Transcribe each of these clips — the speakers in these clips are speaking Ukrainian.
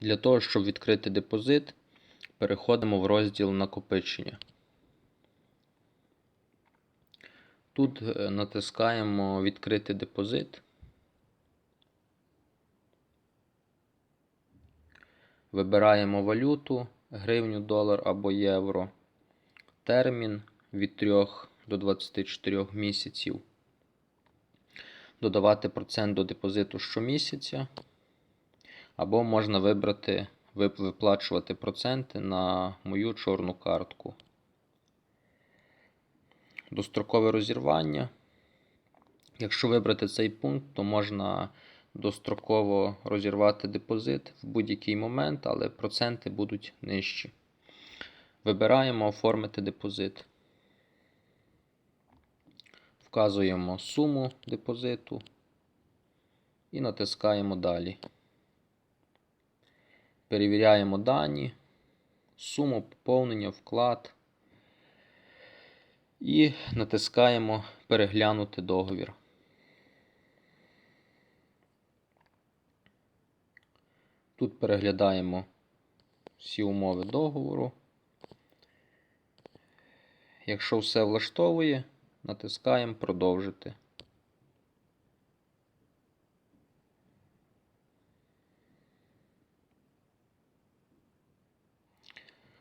Для того, щоб відкрити депозит, переходимо в розділ накопичення. Тут е, натискаємо Відкрити депозит. Вибираємо валюту, гривню, долар або євро. Термін від 3 до 24 місяців. Додавати процент до депозиту щомісяця. Або можна вибрати виплачувати проценти на мою чорну картку. Дострокове розірвання. Якщо вибрати цей пункт, то можна достроково розірвати депозит в будь-який момент, але проценти будуть нижчі. Вибираємо оформити депозит. Вказуємо суму депозиту і натискаємо далі. Перевіряємо дані, суму поповнення, вклад і натискаємо Переглянути договір. Тут переглядаємо всі умови договору. Якщо все влаштовує, натискаємо Продовжити.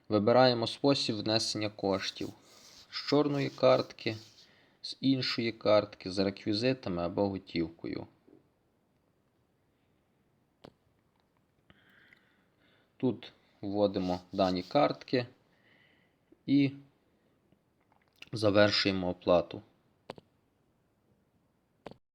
Вибираємо спосіб внесення коштів з чорної картки, з іншої картки, з реквізитами або готівкою. Тут вводимо дані картки і завершуємо оплату.